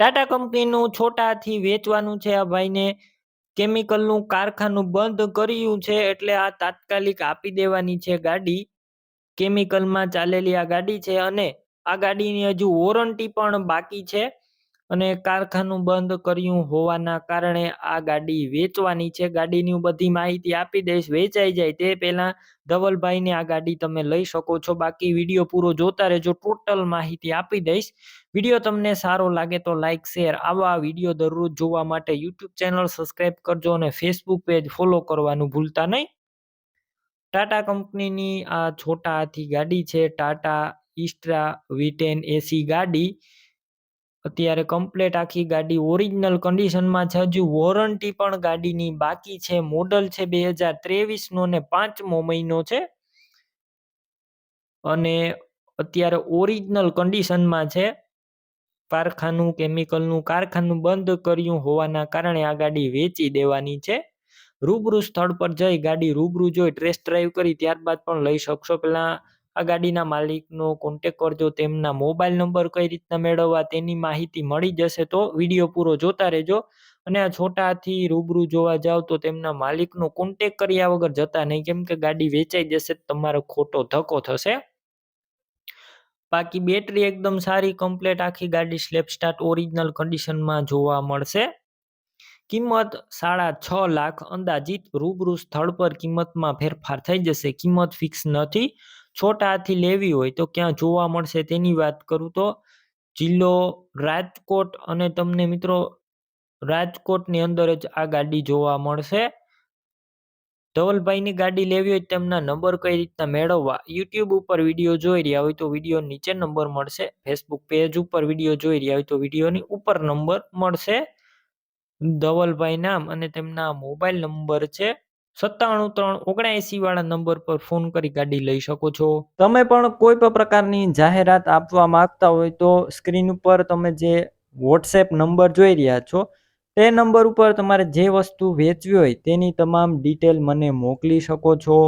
ટાટા કંપનીનું છોટાથી વેચવાનું છે આ ભાઈને. કેમિકલનું કારખાનું બંધ કર્યું છે એટલે આ તાત્કાલિક આપી દેવાની છે ગાડી. કેમિકલમાં ચાલેલી આ ગાડી છે અને આ ગાડીની હજુ વોરંટી પણ બાકી છે. અને કારખાનું બંધ કર્યું હોવાના કારણે આ ગાડી વેચવાની છે. ગાડીની બધી માહિતી આપી દઈશ. વેચાઈ જાય તે પહેલાં ધવલભાઈને આ ગાડી તમે લઈ શકો છો. બાકી વીડિયો પૂરો જોતા રહેજો. ટોટલ માહિતી આપી દઈશ. વીડિયો તમને સારો લાગે તો લાઇક શેર, આવા વીડિયો દરરોજ જોવા માટે યુટ્યુબ ચેનલ સબસ્ક્રાઈબ કરજો અને ફેસબુક પેજ ફોલો કરવાનું ભૂલતા નહીં. ટાટા કંપનીની આ છોટા હાથી ગાડી છે. ટાટા ઇસ્ટ્રા વીટેન એસી ગાડી. અત્યારે કમ્પ્લેટ આખી ગાડી ઓરિજિનલ કન્ડિશનમાં છે. હજુ વોરંટી પણ ગાડીની બાકી છે. મોડલ છે બે હજાર ત્રેવીસનો ને પાંચમો મહિનો છે. અને અત્યારે ઓરિજિનલ કન્ડિશનમાં છે. કારખાનું કેમિકલનું કારખાનું બંધ કર્યું હોવાના કારણે આ ગાડી વેચી દેવાની છે. રૂબરૂ સ્થળ પર જઈ ગાડી રૂબરૂ જોઈ ટેસ્ટ ડ્રાઈવ કરી ત્યારબાદ પણ લઈ શકશો. પહેલાં આ ગાડીના માલિકનો કોન્ટેક કરજો, તેમના મોબાઈલ નંબર કઈ રીતના મેળવવા તેની માહિતી મળી જશે તો વીડિયો પૂરો જોતા રહેજો. અને આ છોટાથી રૂબરૂ જોવા જાવ તો તેમના માલિકનો કોન્ટેક કર્યા વગર જતા નહીં, કેમ કે ગાડી વેચાઈ જશે તમારો ખોટો ધક્કો થશે. બાકી બેટરી એકદમ સારી કમ્પ્લેટ આખી ગાડી સ્લેપ સ્ટાર્ટ ઓરિજિનલ કન્ડિશનમાં જોવા મળશે. કિંમત સાડા છ લાખ અંદાજિત રૂબરૂ સ્થળ પર કિંમતમાં ફેરફાર થઈ જશે. કિંમત ફિક્સ નથી. છોટા હાથી લેવી હોય તો ક્યાં જોવા મળશે તેની વાત કરું તો જિલ્લો રાજકોટ અને તમને મિત્રો રાજકોટની અંદર જ આ ગાડી જોવા મળશે. ધવલભાઈની ગાડી લેવી હોય તેમના નંબર કઈ રીતના મેળવવા? યુટ્યુબ ઉપર વીડિયો જોઈ રહ્યા હોય તો વીડિયો નીચે નંબર મળશે. ફેસબુક પેજ ઉપર વીડિયો જોઈ રહ્યા હોય તો વિડીયોની ઉપર નંબર મળશે. ધવલભાઈ નામ અને તેમના મોબાઈલ નંબર છે સત્તાણું ત્રણ ઓગણએંસી વાળા નંબર પર ફોન કરી ગાડી લઈ શકો છો. તમે પણ કોઈ પણ પ્રકારની જાહેરાત આપવા માંગતા હોય તો સ્ક્રીન ઉપર તમે જે વોટ્સએપ નંબર જોઈ રહ્યા છો, તે નંબર ઉપર તમારે જે વસ્તુ વેચવી હોય તેની તમામ ડિટેલ મને મોકલી શકો છો.